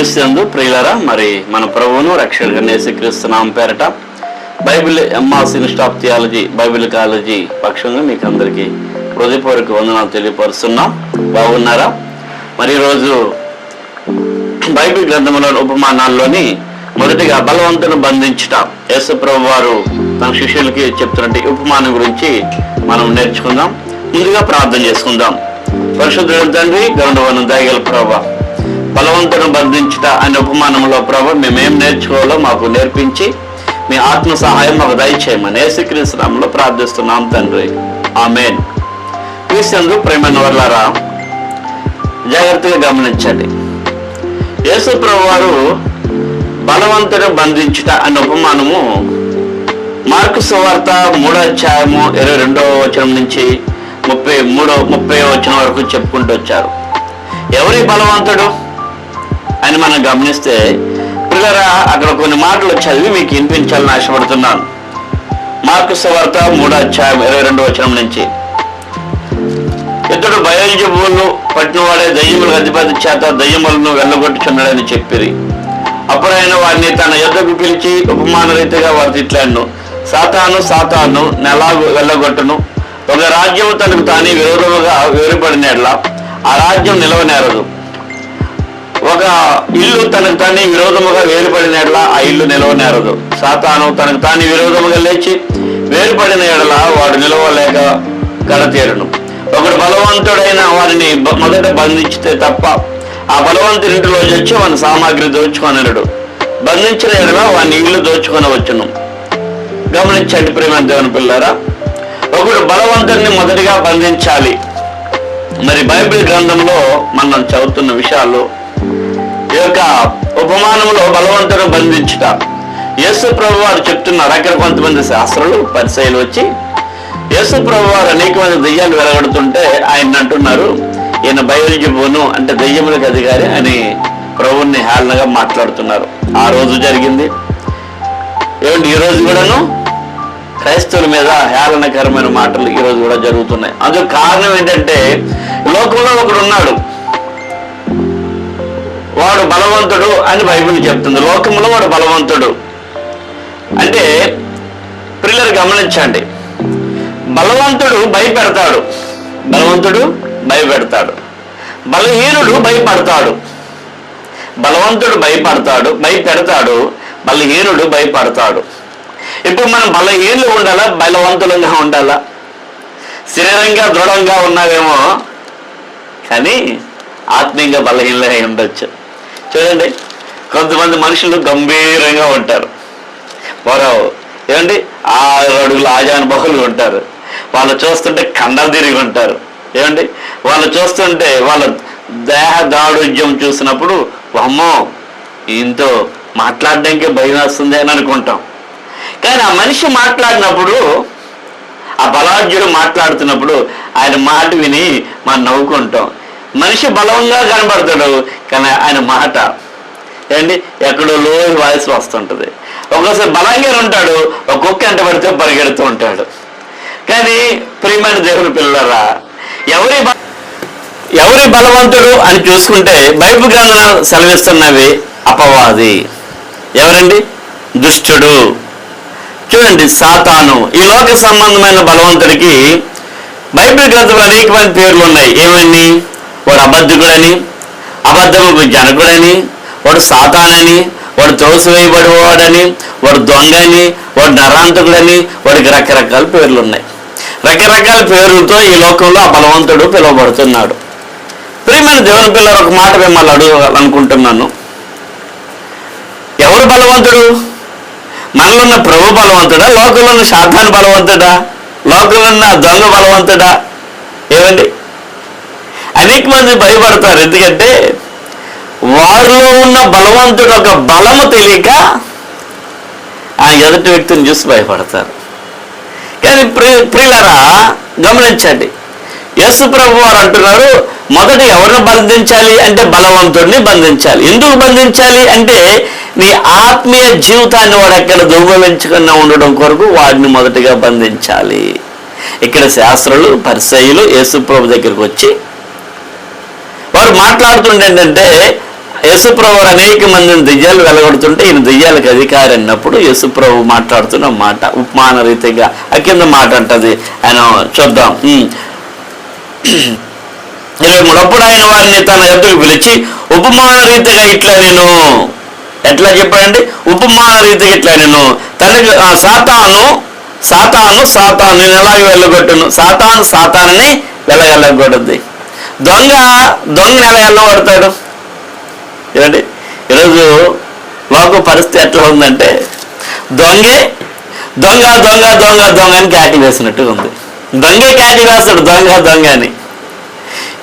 క్రీస్తు ప్రియులరా మరి మన ప్రభువును రక్షణ రక్షకుడు యేసుక్రీస్తునాం పేరట Bible MRS institute of theology Bible college పక్షంగా మీకు అందరికీ హృదయపూర్వక వందనాలు తెలియపరుస్తున్నాం. బాగున్నారా? మరి ఈరోజు బైబిల్ గ్రంథంలో ఉపమానాల్లోని మొదటిగా బలవంతును బంధించుట యేసు ప్రభు వారు తన శిష్యులకి చెప్తున్నట్టు ఉపమానం గురించి మనం నేర్చుకుందాం. ముందుగా ప్రార్థన చేసుకుందాం. పరిశుద్ధుడు తండ్రి గరుడవను దయగల ప్రభా బలవంత బంధించుట అనే ఉపమానంలో ప్రభు మేమేం నేర్చుకోవాలో మాకు నేర్పించి మీ ఆత్మ సహాయం మాకు దయచేయమని యేసుక్రీస్తునామంలో ప్రార్థిస్తున్నాం తండ్రి. ఆమెన్. క్రీస్తు ప్రేమైన వర్లారా జాగ్రత్తగా గమనించండి. యేసు ప్రభు వారు బలవంతుడు బంధించుట అనే ఉపమానము మార్కు సువార్త మూడో అధ్యాయము ఇరవై రెండవ వచనం నుంచి ముప్పై మూడో ముప్పై వచనం వరకు చెప్పుకుంటూ వచ్చారు. ఎవరి బలవంతుడు? అని మనం గమనిస్తే పిల్లరా అక్కడ కొన్ని మాటలు చదివి మీకు వినిపించాలని ఆశపడుతున్నాను. మార్కు సవార్త మూడో అధ్యాయం ఇరవై రెండు వచనం నుంచి. ఇతడు పట్టిన పట్టినవాడే దయ్యముల అధిపతి చేత దయ్యములను వెళ్ళగొట్టుచున్నాడని చెప్పిరి. అప్పుడు ఆయన వారిని తన యుద్ధకు పిలిచి ఉపమాన రీతిగా వారి తిట్లాడును. సాతాను సాతాను నెలాగు వెళ్ళగొట్టును. ఒక రాజ్యము తనకు తానే విరోధముగా వేరుపడినట్లా ఆ రాజ్యం నిలవనేరదు. ఒక ఇల్లు తనకు తానే విరోధముగా వేరుపడినట్లా ఆ ఇల్లు నిలవనేరదు. సాతాను తనకు తానే విరోధముగా లేచి వేరుపడిన ఎడల వాడు నిలవలేక గడతీరును. ఒకడు బలవంతుడైన వారిని మొదట బంధించితే తప్ప ఆ బలవంతుడింటిలో వచ్చి వాని సామాగ్రి దోచుకొనడు బంధించిన ఎడల వాని ఇల్లు దోచుకొనవచ్చును. గమనించండి ప్రేమ దేవుని పిల్లారా ఒకడు బలవంతుడిని మొదటిగా బంధించాలి. మరి బైబిల్ గ్రంథంలో మనం చదువుతున్న విషయాలు యొక్క ఉపమానంలో బలవంతుడు బంధించుట. యేసు ప్రభు వారు చెప్తున్నారు. అక్కడ కొంతమంది శాస్త్రులు పరిశైలు వచ్చి యేసు ప్రభు వారు అనేక మంది దెయ్యాలు వెలగడుతుంటే ఆయన అంటున్నారు ఈయన బయలుజీబోను అంటే దెయ్యములకు అధికారి అని ప్రభుని హేళనగా మాట్లాడుతున్నారు. ఆ రోజు జరిగింది. ఏమండి ఈ రోజు కూడాను? క్రైస్తవుల మీద హేళనకరమైన మాటలు ఈ రోజు కూడా జరుగుతున్నాయి. అందుకు కారణం ఏంటంటే లోకంలో ఒకడు ఉన్నాడు. వాడు బలవంతుడు అని బైబిల్ చెప్తుంది. లోకంలో వాడు బలవంతుడు. అంటే పిల్లలు గమనించండి. బలవంతుడు భయపెడతాడు. బలవంతుడు భయపెడతాడు. బలహీనుడు భయపడతాడు. బలవంతుడు భయపడతాడు భయపెడతాడు బలహీనుడు భయపడతాడు. ఇప్పుడు మనం బలహీనులు ఉండాలా బలవంతులంగా ఉండాలా? శరీరంగా దృఢంగా ఉన్నావేమో కానీ ఆత్మీయంగా బలహీనంగా ఉండొచ్చు. చూడండి కొంతమంది మనుషులు గంభీరంగా ఉంటారు. వారు ఏమండి? ఆరు అడుగుల ఆజానుభవులు ఉంటారు. వాళ్ళు చూస్తుంటే కండలు తిరిగి ఉంటారు. ఏమండి? వాళ్ళు చూస్తుంటే వాళ్ళ దేహ దాడుజ్యం చూసినప్పుడు అమ్మో ఈయనతో మాట్లాడడానికి భయం వస్తుంది అని అనుకుంటాం. కానీ ఆ మనిషి మాట్లాడినప్పుడు ఆ బలాఢ్యుడు మాట్లాడుతున్నప్పుడు ఆయన మాట విని మనం నవ్వుకుంటాం. మనిషి బలంగా కనబడతాడు కానీ ఆయన మాట ఏంటి? ఎక్కడో లో వాయిస్ వస్తుంటుంది. ఒక్కోసారి బలంగా ఉంటాడు ఒక్కొక్క ఎంట పడితే పరిగెడుతూ ఉంటాడు. కానీ ప్రియమైన దేవుని పిల్లరా ఎవరి బ- ఎవరి బలవంతుడు అని చూసుకుంటే బైబిల్ గ్రంథాలు సెలవిస్తున్నవి అపవాది. ఎవరండి? దుష్టుడు. చూడండి సాతాను. ఈ లోక సంబంధమైన బలవంతుడికి బైబిల్ గ్రంథంలో అనేకమైన పేర్లు ఉన్నాయి. ఏమన్నీ? వాడు అబద్ధకుడని అబద్ధము జనకుడని వాడు సాతానని వాడు త్రోసివేయబడివాడని వాడు దొంగని వాడు నరాంతకుడని వాడికి రకరకాల పేర్లు ఉన్నాయి రకరకాల పేర్లతో ఈ లోకంలో ఆ బలవంతుడు పిలువబడుతున్నాడు. ప్రియమైన దేవుని పిల్లలు ఒక మాట మిమ్మల్ని అడగాలనుకుంటున్నాను. ఎవరు బలవంతుడు? మనలో ఉన్న ప్రభు బలవంతుడా? లోకంలో ఉన్న శాతాన్ని బలవంతుడా? లోకంలో ఉన్న దొంగ బలవంతుడా? ఏమండి? అనేక మంది భయపడతారు. ఎందుకంటే వారిలో ఉన్న బలవంతుడు ఒక బలము తెలియక ఆ ఎదుటి వ్యక్తిని చూసి భయపడతారు. కానీ ప్రి ప్రియులరా గమనించండి. యేసు ప్రభు వారు అంటున్నారు మొదట ఎవరిని బంధించాలి అంటే బలవంతుడిని బంధించాలి. ఎందుకు బంధించాలి అంటే నీ ఆత్మీయ జీవితాన్ని వాడు ఎక్కడ దొంగలించకుండా ఉండడం కొరకు వాడిని మొదటిగా బంధించాలి. ఇక్కడ శాస్త్రులు పరిసయులు యేసు ప్రభు దగ్గరికి వచ్చి వారు మాట్లాడుతుండేంటంటే యశుప్రభు యేసుప్రభు అనేక మందిని దెయ్యాలు వెలగొడుతుంటే ఈయన దెయ్యాలకు అధికారి అన్నప్పుడు యేసుప్రభు మాట్లాడుతున్న మాట ఉపమాన రీతిగా ఆ కింద మాట అంటది. ఆయన చూద్దాం. ఇరవై మూడప్పుడు ఆయన వారిని తన ఎద్దుకు పిలిచి ఉపమాన రీతిగా ఇట్లా నేను ఎట్లా చెప్పాడండి? ఉపమాన రీతిగా ఇట్లా నేను తనకి ఆ, సాతాను సాతాను సాతాను నేను ఎలాగ వెళ్ళగొట్టును? సాతాను సాతానని వెళ్ళగలగొడుద్ది దొంగ దొంగని ఎలా ఎల్లబడతాడు ఏమండి? ఈరోజు లోక పరిస్థితి ఎట్లా ఉందంటే దొంగే దొంగ దొంగ దొంగ దొంగ అని క్యాటి వేసినట్టుగా ఉంది. దొంగే క్యాటి వేస్తాడు దొంగ దొంగ అని.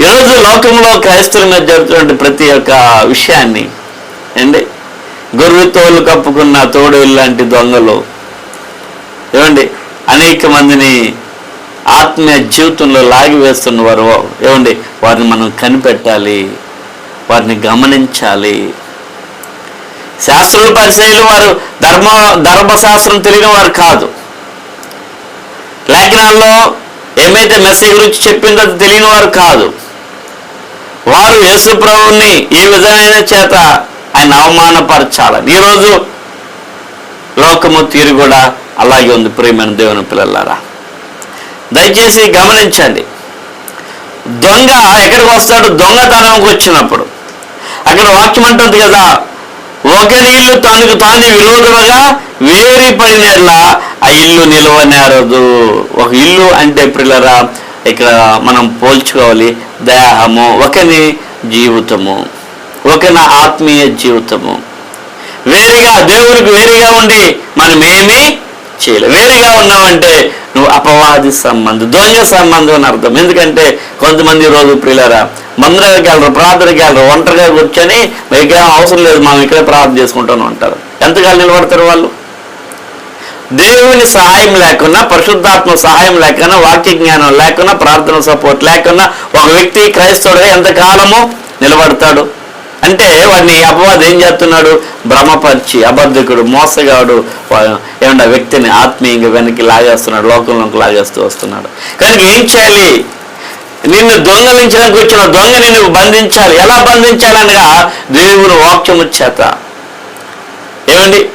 ఈరోజు లోకంలో క్రైస్తవుల మీద జరుగుతున్న ప్రతి ఒక్క విషయాన్ని ఏంటి? గొర్రె తోలు కప్పుకున్న తోడు లాంటి దొంగలు ఏమండి? అనేక మందిని ఆత్మీయ జీవితంలో లాగివేస్తున్న వారు ఏమండి? వారిని మనం కనిపెట్టాలి. వారిని గమనించాలి. శాస్త్ర పరిచయాలు వారు ధర్మ ధర్మశాస్త్రం తెలియని వారు కాదు. లేఖనాల్లో ఏమైతే మెసేజ్ గురించి చెప్పిందో తెలియని వారు కాదు. వారు యేసు ప్రభువుని ఈ విధమైన చేత ఆయన అవమానపరచాలని. ఈరోజు లోకము తీరు కూడా అలాగే ఉంది ప్రేమైన దేవుని పిల్లలారా. దయచేసి గమనించండి. దొంగ ఎక్కడికి వస్తాడు? దొంగతనంకి వచ్చినప్పుడు. అక్కడ వాక్యం అంటుంది కదా ఒకరి ఇల్లు తనకు తాను విరోధముగా వేరి పడినట్లా ఆ ఇల్లు నిలవనేరదు. ఒక ఇల్లు అంటే పిల్లరా ఇక్కడ మనం పోల్చుకోవాలి దేహము ఒకని జీవితము ఒకన ఆత్మీయ జీవితము. వేరుగా దేవునికి వేరుగా ఉండి మనం చేయలేవు వేరుగా ఉన్నావంటే నువ్వు అపవాది సంబంధం దొంగ సంబంధం అని అర్థం. ఎందుకంటే కొంతమంది రోజు ప్రియులరా మందిరానికి వెళ్ళరు ప్రార్థనకి వెళ్ళరు ఒంటరిగా కూర్చొని మీకు అవసరం లేదు మనం ఇక్కడే ప్రార్థన చేసుకుంటాను అంటారు. ఎంతకాలం నిలబడతారు వాళ్ళు? దేవుని సహాయం లేకున్నా పరిశుద్ధాత్మ సహాయం లేకున్నా వాక్య జ్ఞానం లేకున్నా ప్రార్థన సపోర్ట్ లేకున్నా ఒక వ్యక్తి క్రైస్తవుడుగా ఎంతకాలము నిలబడతాడు? అంటే వాడిని అపవాదం ఏం చేస్తున్నాడు? భ్రమపరిచి అబద్ధకుడు మోసగాడు ఏమన్నా వ్యక్తిని ఆత్మీయంగా వెనక్కి లాగేస్తున్నాడు లోకంలోకి లాగేస్తూ వస్తున్నాడు. కనుక ఏం చేయాలి? నిన్ను దొంగలించడానికి వచ్చిన దొంగని నువ్వు బంధించాలి. ఎలా బంధించాలనగా? దేవుని వాక్యము చేత. ఏమండి?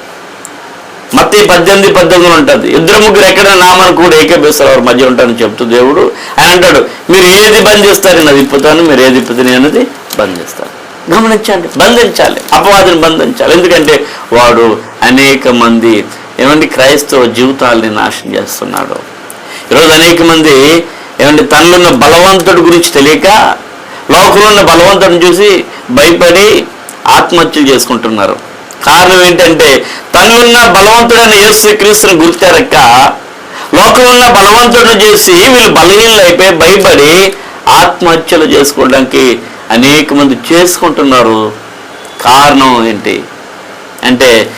మత్తి పద్దెనిమిది పద్దెనిమిది ఉంటుంది. ఇద్దరు ముగ్గురు ఎక్కడ నామని కూడా ఏకీపిస్తారు వారి మధ్య ఉంటారని చెప్తూ దేవుడు ఆయన అంటాడు మీరు ఏది బంధిస్తారు నది విప్పుతాను మీరు ఏది విప్పుతాను నేను అనేది బంధిస్తాను గమనించండి. బంధించాలి. అపవాదిని బంధించాలి. ఎందుకంటే వాడు అనేక మంది ఏమండి క్రైస్తవ జీవితాలని నాశనం చేస్తున్నాడు. ఈరోజు అనేక మంది ఏమంటే తనలో బలవంతుడి గురించి తెలియక లోకంలో ఉన్న బలవంతుడిని చూసి భయపడి ఆత్మహత్యలు చేసుకుంటున్నారు. కారణం ఏంటంటే తనలున్న బలవంతుడైన యేసు క్రీస్తుని గుర్తెరక్క లోకంలో ఉన్న బలవంతుడిని చేసి వీళ్ళు బలహీనలు అయిపోయి భయపడి ఆత్మహత్యలు చేసుకోవడానికి అనేక మంది చేసుకుంటున్నారు. కారణం ఏంటి? అంటే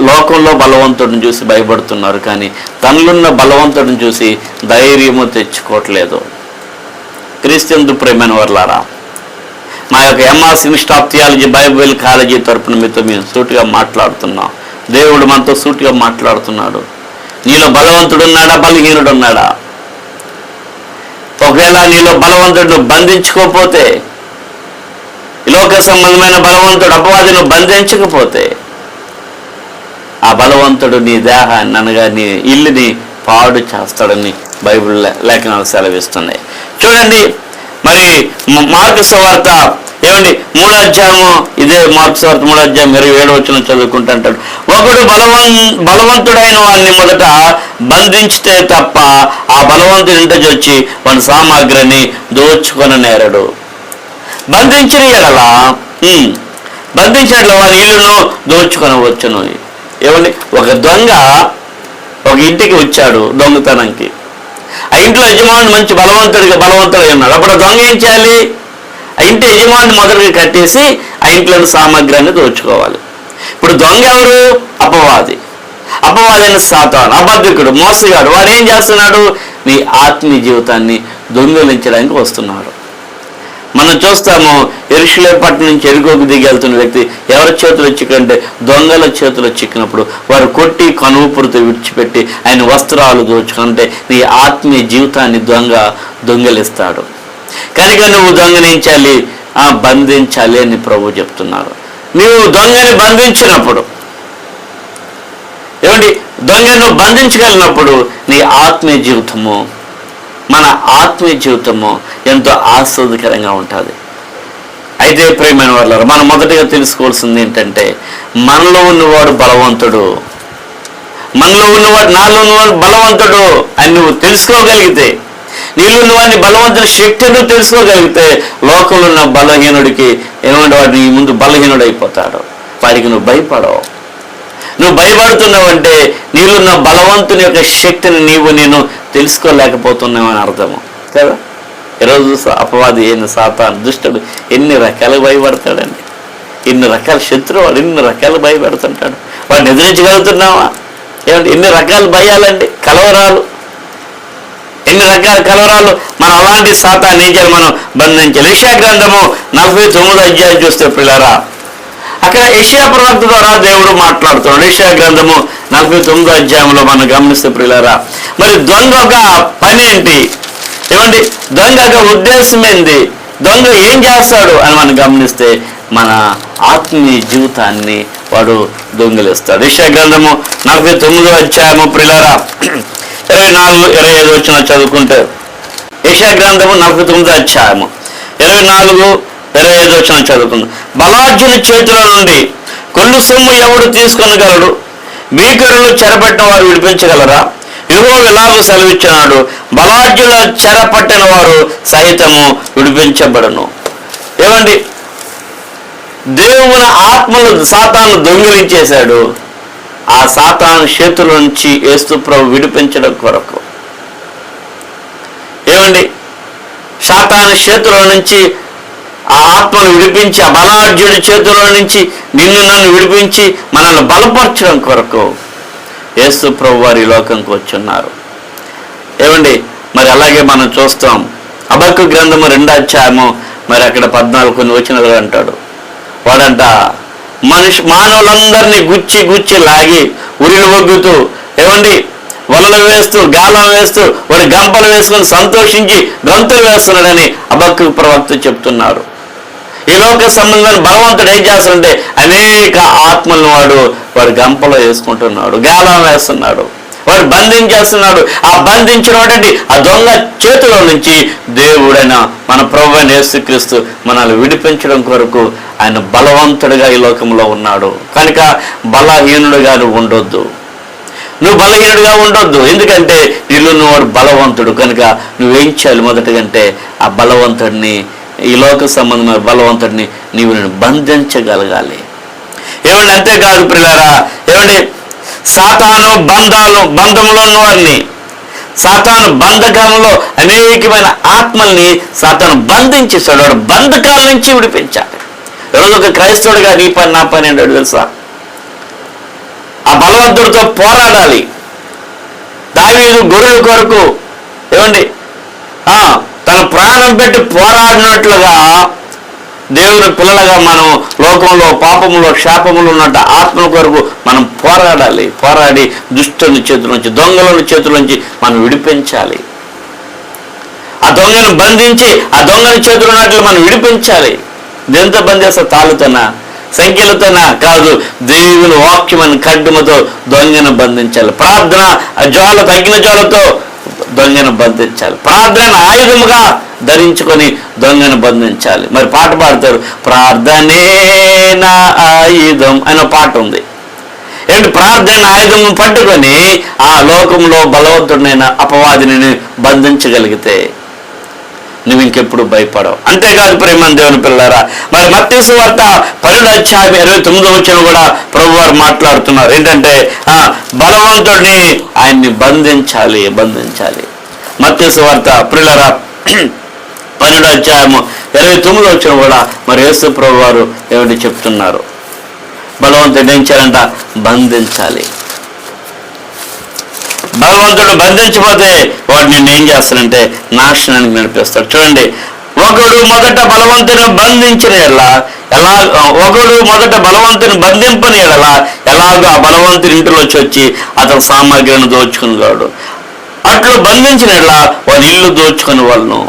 లోకంలో బలవంతుడిని చూసి భయపడుతున్నారు కానీ తనలున్న బలవంతుడిని చూసి ధైర్యము తెచ్చుకోవట్లేదు. క్రీస్తు ప్రేమైన వర్లారా మా యొక్క MRS minister of theology Bible college తరపున మీతో మేము సూటిగా మాట్లాడుతున్నాం. దేవుడు మనతో సూటిగా మాట్లాడుతున్నాడు. నీలో బలవంతుడు ఉన్నాడా? బలహీనుడు ఉన్నాడా? ఒకవేళ నీలో బలవంతుడు బంధించుకోకపోతే లోక సంబంధమైన బలవంతుడు అపవాదిని బంధించకపోతే ఆ బలవంతుడు నీ దేహాన్ని అనగా నీ ఇల్లుని పాడు చేస్తాడని బైబిల్ లేఖనాలు సెలవిస్తున్నాయి. చూడండి మరి మ- మార్కు సువార్త ఏమండి? మూడాధ్యాయము ఇదే మార్క్స్ వార్త మూడాధ్యాయం ఇరవై ఏడు వచ్చిన చదువుకుంటుంటాడు ఒకడు బలవం బలవంతుడైన వాడిని మొదట బంధించితే తప్ప ఆ బలవంతుడి ఇంటి వచ్చి వాని సామాగ్రిని దోచుకొని నేరడు బంధించిన ఎడల ఉమ్, బంధించిన వారి ఇల్లును దోచుకొనవచ్చును. ఏమండి? ఒక దొంగ ఒక ఇంటికి వచ్చాడు దొంగతనానికి ఆ ఇంట్లో యజమాని మంచి బలవంతుడిగా బలవంతుడై ఉన్నాడు. అప్పుడు దొంగ ఏం చేయాలి? ఆ ఇంటి యజమాని మొదటిగా కట్టేసి ఆ ఇంట్లోని సామాగ్రిని దోచుకోవాలి. ఇప్పుడు దొంగ ఎవరు? అపవాది. అపవాదైన సాతాను అబద్ధికుడు మోసగాడు. వాడు ఏం చేస్తున్నాడు? నీ ఆత్మీయ జీవితాన్ని దొంగిలించడానికి వస్తున్నాడు. మనం చూస్తాము ఎరుషులేపట్నం నుంచి ఎరుగోకు దిగెళ్తున్న వ్యక్తి ఎవరి చేతిలో చిక్కంటే దొంగల చేతిలో చిక్కినప్పుడు వారు కొట్టి కనువుపురితో విడిచిపెట్టి ఆయన వస్త్రాలు దోచుకుంటే నీ ఆత్మీయ జీవితాన్ని దొంగ దొంగలిస్తాడు. కనుక నువ్వు దొంగలించాలి ఆ బంధించాలి అని ప్రభు చెప్తున్నారు. నీవు దొంగని బంధించినప్పుడు ఏమండి దొంగను బంధించగలిగినప్పుడు నీ ఆత్మీయ జీవితము మన ఆత్మీయ జీవితము ఎంతో ఆస్వాదకరంగా ఉంటుంది. అయితే ప్రేమైన వాళ్ళు మనం మొదటిగా తెలుసుకోవాల్సింది ఏంటంటే మనలో ఉన్నవాడు బలవంతుడు. మనలో ఉన్నవాడు నాలో ఉన్నవాడు బలవంతుడు అని నువ్వు తెలుసుకోగలిగితే నీళ్ళు ఉన్నవాడిని బలవంతుని శక్తిని నువ్వు తెలుసుకోగలిగితే లోకంలో ఉన్న బలహీనుడికి ఏమంటే వాడు నీ ముందు బలహీనుడు అయిపోతాడు వాడికి నువ్వు భయపడవు. నువ్వు భయపడుతున్నావంటే నీళ్ళున్న బలవంతుని యొక్క శక్తిని నీవు నేను తెలుసుకోలేకపోతున్నావు అని అర్థము. కదా? ఈరోజు అపవాది అయిన సాతాను దుష్టుడు ఎన్ని రకాలు భయపడతాడండి. ఎన్ని రకాల శత్రువు వాడు ఎన్ని రకాలు భయపెడుతుంటాడు. వాడిని ఎదిరించగలుగుతున్నావా? ఏమంటే ఎన్ని రకాల భయాలండి? కలవరాలు. ఎన్ని రకాల కలవరాలు? మనం అలాంటి సాతాన్ని ఏం చేయాలి మనం? బంధించాలి. యెషయా గ్రంథము నలభై తొమ్మిది అధ్యాయం చూస్తే పిల్లరా అక్కడ యషియా ప్రవక్త ద్వారా దేవుడు మాట్లాడుతున్నాడు. యషియా గ్రంథము నలభై తొమ్మిదో అధ్యాయంలో మనం గమనిస్తే ప్రియులారా మరి దొంగ ఒక పని ఏంటి? ఏమండి? దొంగ ఉద్దేశం ఏంది? దొంగ ఏం చేస్తాడు అని మనం గమనిస్తే మన ఆత్మీయ జీవితాన్ని వాడు దొంగిలిస్తాడు. ఇషా గ్రంథము నలభై తొమ్మిదో అధ్యాయము ప్రిలారా ఇరవై నాలుగు ఇరవై ఐదు వచ్చిన చదువుకుంటే ఇషా గ్రంథము నలభై తొమ్మిది అధ్యాయము ఇరవై నాలుగు ఇరవై ఐదు వచ్చిన చదువుకుందాం. బలార్జుని చేతుల నుండి కొల్లు సొమ్ము ఎవడు తీసుకొనగలడు? భీకరులు చెరపట్టిన వారు విడిపించగలరా? ఇదిగో ఇలాగూ సెలవిచ్చినాడు. చెర చెరపట్టిన వారు సహితము విడిపించబడను. ఏమండి? దేవుని ఆత్మలు సాతాను దొంగిలించేశాడు. ఆ సాతాను చేతుల నుంచి ఏస్తు ప్రభు విడిపించడం కొరకు. ఏమండి? సాతాను చేతుల నుంచి ఆ ఆత్మను విడిపించి ఆ బలార్జుని చేతుల నుంచి నిన్ను నన్ను విడిపించి మనల్ని బలపరచడం కొరకు. యేసు ప్రభు వారి లోకంకి వచ్చున్నారు. ఏమండి? మరి అలాగే మనం చూస్తాం. అబక్కు గ్రంథము రెండో అధ్యాయము మరి అక్కడ పద్నాలుగు కొన్ని వచ్చినది అంటాడు. వాడంట మనిషి మానవులందరినీ గుచ్చి గుచ్చి లాగి ఉరిలు ఒగ్గుతూ ఏమండి? వలలు వేస్తూ గాలం వేస్తూ వాడి గంపలు వేసుకొని సంతోషించి గంతులు వేస్తున్నాడని అబక్కు ప్రవక్త చెప్తున్నారు. ఈ లోక సంబంధాన్ని బలవంతుడు ఏం చేస్తాడంటే అనేక ఆత్మలను వాడు వాడు గంపలో వేసుకుంటున్నాడు గాలం వేస్తున్నాడు వాడు బంధించేస్తున్నాడు. ఆ బంధించినటువంటి ఆ దొంగ చేతిలో నుంచి దేవుడైన మన ప్రభు అయిన యేసుక్రీస్తు మనల్ని విడిపించడం కొరకు ఆయన బలవంతుడిగా ఈ లోకంలో ఉన్నాడు. కనుక బలహీనుడుగా నువ్వు ఉండొద్దు. నువ్వు బలహీనుడిగా ఉండొద్దు. ఎందుకంటే నీళ్ళు నువ్వు బలవంతుడు. కనుక నువ్వేం చేయాలి మొదటిగంటే ఆ బలవంతుడిని ఈ లోక సంబంధమైన బలవంతుడిని నీవు నేను బంధించగలగాలి. ఏమండి అంతేకాదు పిల్లారా ఏమండి? సాతాను బంధాలు బంధంలో ఉన్న వారిని సాతాను బంధకాలలో అనేకమైన ఆత్మల్ని సాతాను బంధించేస్తాడు వాడు బంధకాల నుంచి విడిపించాలి. ఈరోజు ఒక క్రైస్తవుడిగా నీ పని నా పని అంటాడు తెలుసా? ఆ బలవంతుడితో పోరాడాలి. దావీదు గొర్రెల కొరకు ఏమండి? ప్రాణం పెట్టి పోరాడినట్లుగా దేవుని పిల్లలుగా మనం లోకంలో పాపములో శాపములు ఉన్నట్టు ఆత్మ కొరకు మనం పోరాడాలి. పోరాడి దుష్టుని చేతుల నుంచి దొంగల చేతుల నుంచి మనం విడిపించాలి. ఆ దొంగను బంధించి ఆ దొంగని చేతులు ఉన్నట్లు మనం విడిపించాలి. దేంతో బంధిస్తా తాళుతోనా సంఖ్యలతోనా కాదు దేవుని వాక్యమని ఖడ్గముతో దొంగను బంధించాలి. ప్రార్థన ఆ జ్వాల తగ్గిన జ్వాలతో దొంగను బంధించాలి. ప్రార్థన ఆయుధముగా ధరించుకొని దొంగను బంధించాలి. మరి పాట పాడతారు ప్రార్థనే నా ఆయుధం అనే పాట ఉంది. ఏంటి ప్రార్థన ఆయుధం పట్టుకొని ఆ లోకంలో బలవంతుడైన అపవాదిని బంధించగలిగితే నువ్వు ఇంకెప్పుడు భయపడవు. అంతేకాదు ప్రేమ దేవుని పిల్లారా మరి మత్స్సు వార్త పన్నెండు అధ్యాయం ఇరవై తొమ్మిదో వచ్చిన కూడా ప్రభు వారు మాట్లాడుతున్నారు. ఏంటంటే ఆ బలవంతుడిని ఆయన్ని బంధించాలి బంధించాలి. మత్స్సు వార్త పిల్లరా పన్నెండు అధ్యాయము ఇరవై తొమ్మిదో వచ్చిన కూడా మరి యేసు ప్రభు వారు ఏమిటి చెప్తున్నారు? బలవంతుడు ఏం చేయాలంట? బంధించాలి. బలవంతుడు బంధించిపోతే వాడు నిన్ను ఏం చేస్తాడంటే నాశనానికి నడిపిస్తాడు. చూడండి ఒకడు మొదట బలవంతుని బంధించిన ఎలా ఎలా ఒకడు మొదట బలవంతుని బంధింపని ఎలా ఎలాగో ఆ బలవంతుని ఇంటిలోకి వచ్చి అతని సామాగ్రిని దోచుకునేవాడు. అట్లు బంధించిన ఎలా వాళ్ళ ఇల్లు దోచుకుని వాళ్ళను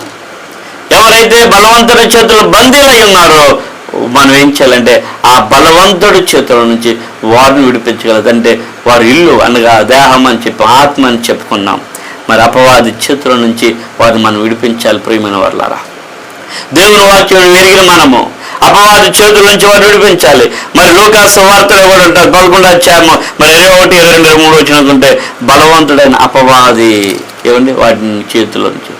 ఎవరైతే బలవంతుడి చేతులు బందీలై ఉన్నారో మనం ఏం చేయాలంటే ఆ బలవంతుడి చేతుల నుంచి వారిని విడిపించగలదంటే వారి ఇల్లు అనగా దేహం అని చెప్పి ఆత్మ అని చెప్పుకున్నాం. మరి అపవాది చేతుల నుంచి వారిని మనం విడిపించాలి ప్రియమైన వర్లారా. దేవుని వాక్యం విరిగిన మనము అపవాది చేతుల నుంచి వారు విడిపించాలి. మరి లోకా సువార్తలు ఎవరు ఉంటారు. పదకొండు వచ్చాము మరి ఇరవై ఒకటి ఇరవై రెండు ఇరవై మూడు వచ్చినట్టుంటే బలవంతుడైన అపవాది ఏమండి? వాటిని చేతుల నుంచి.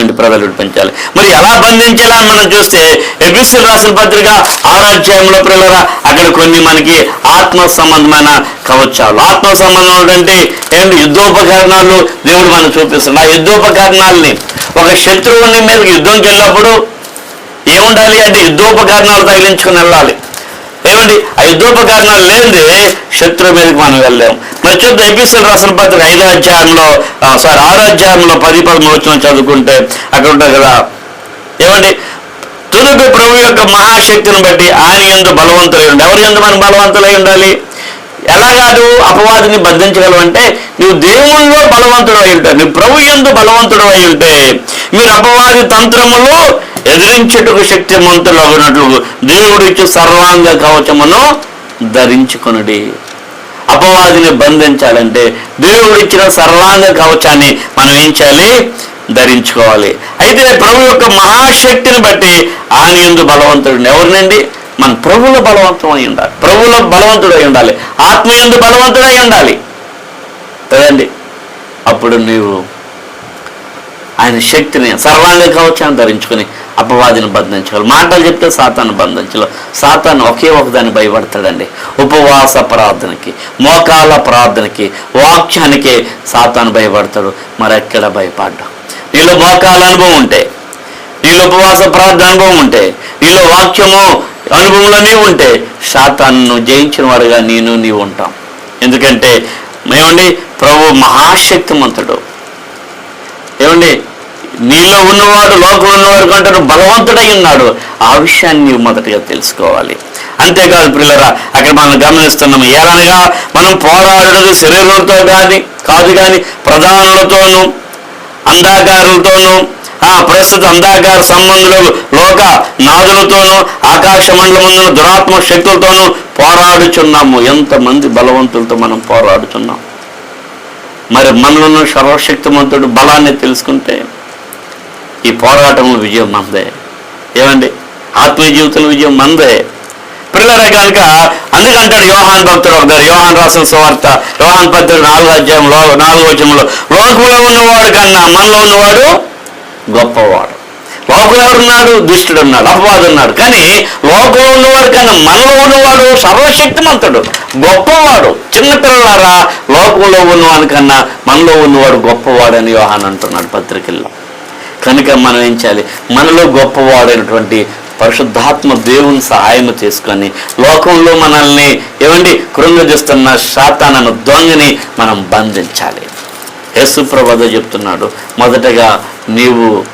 ఏంటి ప్రజలు విడిపించాలి మరి ఎలా బంధించాలా అని మనం చూస్తే ఎబిసిల్ రాసిన పత్రిక ఆరాధ్యాయంలో పిల్లరా అక్కడ కొన్ని మనకి ఆత్మ సంబంధమైన కవచాలు. ఆత్మ సంబంధం అంటే ఏంటి యుద్ధోపకరణాలు దేవుడు మనం చూపిస్తున్నాడు. ఆ యుద్ధోపకరణాలని ఒక శత్రువుని మీదకి యుద్ధంకి వెళ్ళినప్పుడు ఏముండాలి? అంటే యుద్ధోపకరణాలు తగిలించుకుని వెళ్ళాలి. చూడండి ఆ యుద్ధోపకరణాలు లేనిదే శత్రు మీదకి మనం వెళ్ళాము మరి చూద్దాం ఎపిసోడ్ రాసిన పత్రిక ఐదో అధ్యాయంలో సారీ ఆరో అధ్యాయంలో పది పదమూడు వచ్చిన చదువుకుంటే అక్కడ ఉంటుంది కదా. ఏమండి? తునుకు ప్రభు యొక్క మహాశక్తిని బట్టి ఆయన ఎందు బలవంతులై ఉండాలి. ఎవరి ఎందు మనం బలవంతులై ఉండాలి? ఎలాగా నువ్వు అపవాదిని బంధించగలవంటే నువ్వు దేవుల్లో బలవంతుడు అయి ఉంటావు నువ్వు ప్రభు ఎందు బలవంతుడు అయి ఉంటే మీరు అపవాది తంత్రములు ఎదిరించుటకు శక్తిమంతులు అగినట్లు దేవుడు ఇచ్చి సర్వాంగ కవచమును ధరించుకొనుడి. అపవాదిని బంధించాలంటే దేవుడు ఇచ్చిన సర్వాంగ కవచాన్ని మనం ఏం చేయాలి? ధరించుకోవాలి. అయితే ప్రభు యొక్క మహాశక్తిని బట్టి ఆయన ఎందు బలవంతుడు ఎవరినండి? మన ప్రభుల బలవంతం అయి ఉండాలి. ప్రభుల బలవంతుడు అయి ఉండాలి. ఆత్మ ఎందు బలవంతుడు అయి ఉండాలి. కదండి? అప్పుడు నీవు ఆయన శక్తిని సర్వాంగ కవచాన్ని ధరించుకుని అపవాదిని బంధించగలరు. మాటలు చెప్తే సాతాను బంధించలేరు. సాతాను ఒకే ఒకదాన్ని భయపడతాడండి. ఉపవాస ప్రార్థనకి మోకాల ప్రార్థనకి వాక్యానికి సాతాను భయపడతాడు. మరెక్కడ భయపడ్డా? నీలో మోకాల అనుభవం ఉంటే నీలో ఉపవాస ప్రార్థన అనుభవం ఉంటే నీలో వాక్యము అనుభవంలోనే ఉంటే శాతాన్ని జయించిన వాడుగా నేను నీవు ఉంటాం. ఎందుకంటే ఏమండి? ప్రభు మహాశక్తిమంతుడు. ఏమండి? నీలో ఉన్నవాడు లోపల ఉన్నవాడు కంటే బలవంతుడై ఉన్నాడు. ఆ విషయాన్ని నీవు మొదటగా తెలుసుకోవాలి. అంతేకాదు పిల్లరా అక్కడ మనం గమనిస్తున్నాం ఏలనగా మనం పోరాడదు శరీరంతో కానీ కాదు కానీ ప్రధానులతోనూ అందాకారులతోనూ ఆ ప్రస్తుత అందాకార సంబంధులు లోక నాదులతోనూ ఆకాశ మండలముందున దురాత్మ శక్తులతోనూ పోరాడుచున్నాము. ఎంతమంది బలవంతులతో మనం పోరాడుచున్నాం. మరి మనలో సర్వశక్తిమంతుడు బలాన్ని తెలుసుకుంటే ఈ పోరాటంలో విజయం మందే. ఏమండి? ఆత్మీయ జీవితంలో విజయం మందే. పిల్లలే కనుక అందుకంటాడు యోహాన్ భక్తుడు ఒకరు యోహాన్ రాసిన సువార్త యోహాన్ భక్తుడు నాలుగో అధ్యాయంలో నాలుగో వచనంలో లోకంలో ఉన్నవాడు కన్నా మనలో ఉన్నవాడు గొప్పవాడు. లోకంలో ఎవరున్నాడు దుష్టుడు ఉన్నాడు అపవాదు ఉన్నాడు. కానీ లోకంలో ఉన్నవాడు కన్నా మనలో ఉన్నవాడు సర్వశక్తిమంతుడు గొప్పవాడు చిన్నపిల్లలారా లోకంలో ఉన్నవాని కన్నా మనలో ఉన్నవాడు గొప్పవాడు అని యోహాన్ అంటున్నాడు పత్రికల్లో. కనుక మనం ఏం చేయాలి? మనలో గొప్పవాడైనటువంటి పరిశుద్ధాత్మ దేవుని సహాయం చేసుకొని లోకంలో మనల్ని ఏమండి? కృంగజేస్తున్న శాతానను దొంగని మనం బంధించాలి. యేసు చెప్తున్నాడు. మొదటగా నీవు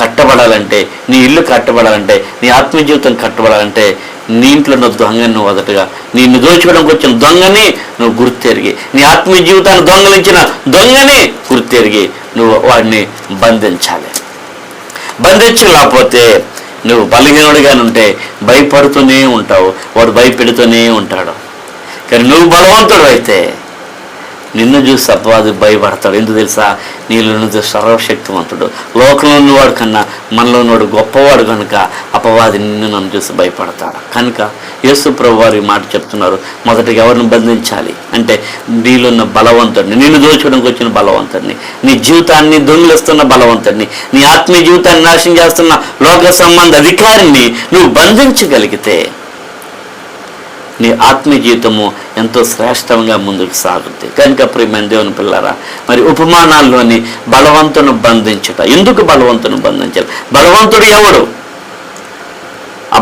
కట్టబడాలంటే నీ ఇల్లు కట్టబడాలంటే నీ ఆత్మీయ జీవితం కట్టబడాలంటే నీ ఇంట్లో ఉన్న దొంగని నువ్వు మొదటగా నిన్ను దోచుకోవడానికి వచ్చిన దొంగని నువ్వు గుర్తెరిగి నీ ఆత్మీయ జీవితాన్ని దొంగలించిన దొంగని గుర్తెరిగి నువ్వు వాడిని బంధించాలి. బంధించలేకపోతే నువ్వు బలహీనుడిగానే ఉంటే భయపడుతూనే ఉంటావు వాడు భయపెడుతూనే ఉంటాడు. కానీ నువ్వు బలవంతుడు అయితే నిన్ను చూసి అపవాది భయపడతాడు. ఎందుకు తెలుసా? నీళ్ళు నుంచి సర్వశక్తివంతుడు. లోకంలో ఉన్నవాడు కన్నా మనలో ఉన్నవాడు గొప్పవాడు కనుక అపవాది నిన్ను నన్ను చూసి భయపడతాడు. కనుక యేసు ప్రభు వారి మాట చెప్తున్నారు. మొదటిగా ఎవరిని బంధించాలి? అంటే నీళ్ళున్న బలవంతుడిని. నిన్ను దోచుకోవడానికి వచ్చిన బలవంతుడిని. నీ జీవితాన్ని దొంగిలిస్తున్న బలవంతుడిని. నీ ఆత్మీయ జీవితాన్ని నాశనం చేస్తున్న లోక సంబంధ అధికారిని నువ్వు బంధించగలిగితే నీ ఆత్మీయ జీవితము ఎంతో శ్రేష్టంగా ముందుకు సాగుతుంది కనుక ప్రియమైన దేవుని పిల్లరా మరి ఉపమానాల్లోని బలవంతును బంధించుట. ఎందుకు బలవంతును బంధించాలి? బలవంతుడు ఎవడు?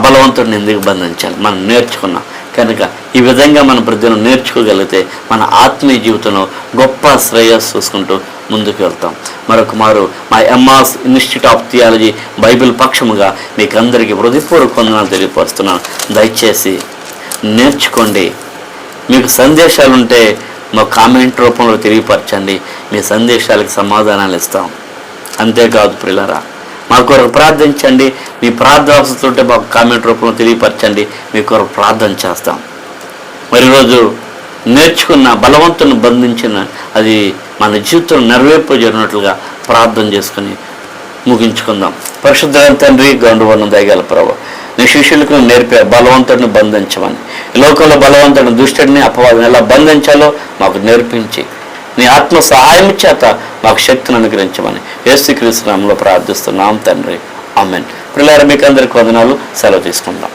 బలవంతుడిని ఎందుకు బంధించాలి? మనం నేర్చుకున్నాం. కనుక ఈ విధంగా మన ప్రజలను నేర్చుకోగలిగితే మన ఆత్మీయ జీవితంలో గొప్ప శ్రేయస్సు చూసుకుంటూ ముందుకు వెళ్తాం. మరొక మారు మా MRS institute of theology Bible పక్షముగా మీకు అందరికీ హృదయపూర్వక వందనాలు తెలియపరుస్తున్నాను. దయచేసి నేర్చుకోండి. మీకు సందేశాలు ఉంటే మా కామెంట్ రూపంలో తెలియపరచండి. మీ సందేశాలకు సమాధానాలు ఇస్తాం. అంతేకాదు ప్రిలరా మా కొరకు ప్రార్థించండి. మీ ప్రార్థన అవసరంతో మాకు కామెంట్ రూపంలో తెలియపరచండి. మీ కొరకు ప్రార్థన చేస్తాం. మరి రోజు నేర్చుకున్న బలవంతుని బంధించిన అది మన జీవితం నెరవేర్పు జరిగినట్లుగా ప్రార్థన చేసుకుని ముగించుకుందాం. పరిశుద్ధ తండ్రి గౌరవం దయగల ప్రభు నీ శిష్యులకు నేర్పే బలవంతుడిని బంధించమని. ఈ లోకంలో బలవంతుడిని దుష్టుడిని అపవాదం ఎలా బంధించాలో మాకు నేర్పించి నీ ఆత్మ సహాయం చేత మాకు శక్తిని అనుగ్రహించమని యేసుక్రీస్తునామంలో ప్రార్థిస్తున్నాం తండ్రి. అమెన్ పిల్లలు మీకు అందరికి వందనాలు. సెలవు తీసుకుందాం.